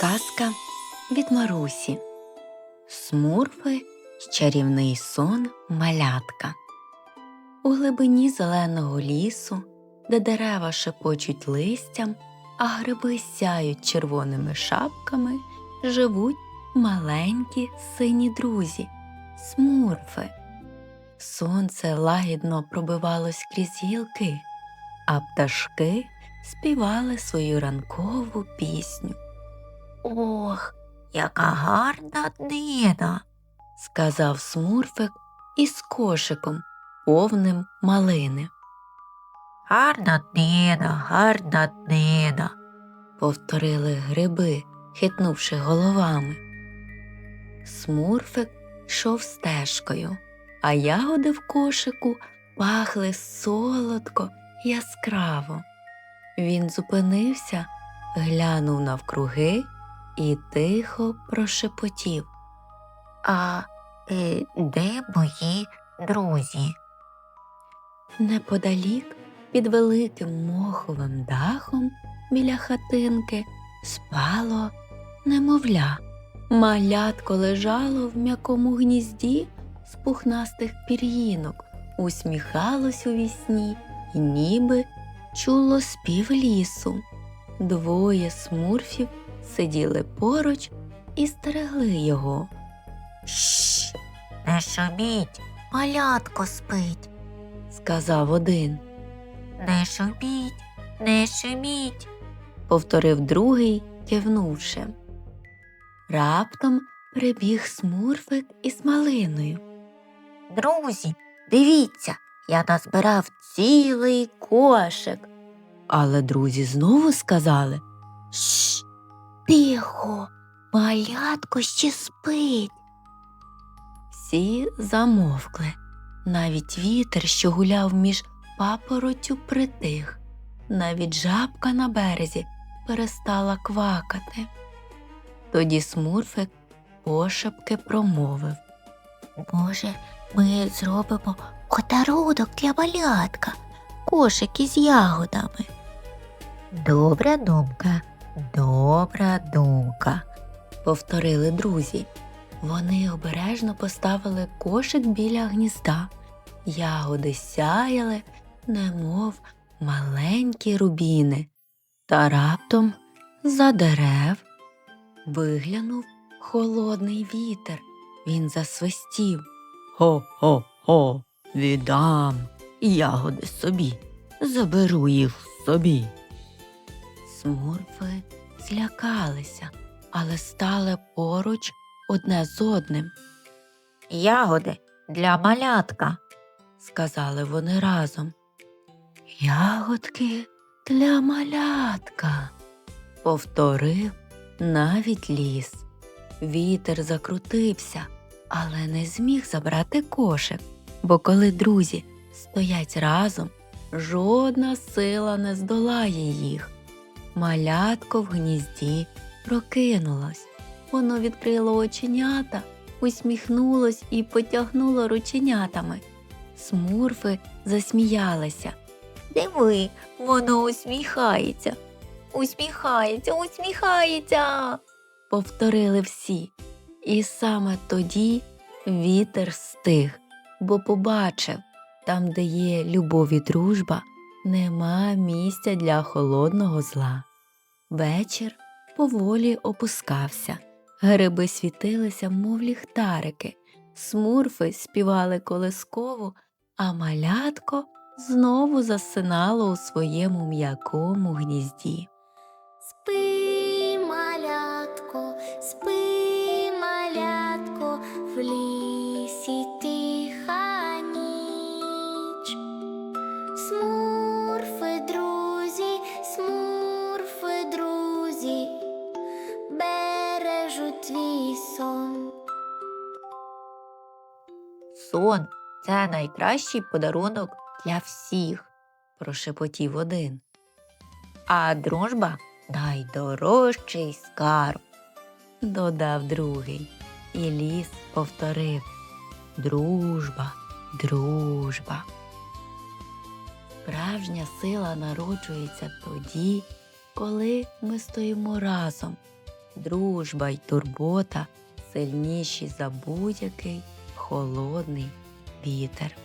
Казка від Марусі. Смурфи й чарівний сон малятка. У глибині зеленого лісу, де дерева шепочуть листям, а гриби сяють червоними шапками, живуть маленькі сині друзі смурфи. Сонце лагідно пробивалось крізь гілки, а пташки співали свою ранкову пісню. Ох, яка гарна днина, сказав смурфик із кошиком, повним малини. Гарна днина, гарна днина, повторили гриби, хитнувши головами. Смурфик йшов стежкою, а ягоди в кошику пахли солодко, яскраво. Він зупинився, глянув навкруги і тихо прошепотів. А е, де мої друзі? Неподалік, під великим моховим дахом біля хатинки, спало немовля. Малятко лежало в м'якому гнізді з пухнастих пір'їнок, усміхалось у вісні і ніби чуло спів лісу. Двоє смурфів сиділи поруч і стерегли його. Шш, не шуміть, малятко спить, сказав один. Не шуміть, не шуміть, повторив другий, кивнувши. Раптом прибіг смурфик із малиною. Друзі, дивіться, я назбирав цілий кошик. Але друзі знову сказали Шш, тихо, малятко ще спить. Всі замовкли. Навіть вітер, що гуляв між папоротю, притих. Навіть жабка на березі перестала квакати. Тоді смурфик пошепки промовив Може, ми зробимо подарунок для малятка, кошик із ягодами. Добра думка, добра думка, повторили друзі. Вони обережно поставили кошик біля гнізда. Ягоди сяяли, немов маленькі рубіни, та раптом за дерев виглянув холодний вітер. Він засвистів. Хо-хо-хо, віддам ягоди собі, заберу їх собі. Смурфи злякалися, але стали поруч одне з одним. Ягоди для малятка, сказали вони разом. Ягодки для малятка, повторив навіть ліс. Вітер закрутився, але не зміг забрати кошик, бо коли друзі стоять разом, жодна сила не здолає їх. Малятко в гнізді прокинулось. Воно відкрило оченята, усміхнулось і потягнуло рученятами. Смурфи засміялися. Диви, воно усміхається. Усміхається, усміхається. повторили всі. І саме тоді вітер стих, бо побачив, там, де є любов і дружба, нема місця для холодного зла. Вечір поволі опускався, гриби світилися, мов ліхтарики, смурфи співали колисково, а малятко знову засинало у своєму м'якому гнізді. Спи, малятко, спи, малятко, в лісі тиха Сон це найкращий подарунок для всіх, прошепотів один. А дружба найдорожчий скарб, додав другий. І ліс повторив Дружба, дружба. Справжня сила народжується тоді, коли ми стоїмо разом, дружба й турбота сильніші за будь-який холодний вітер.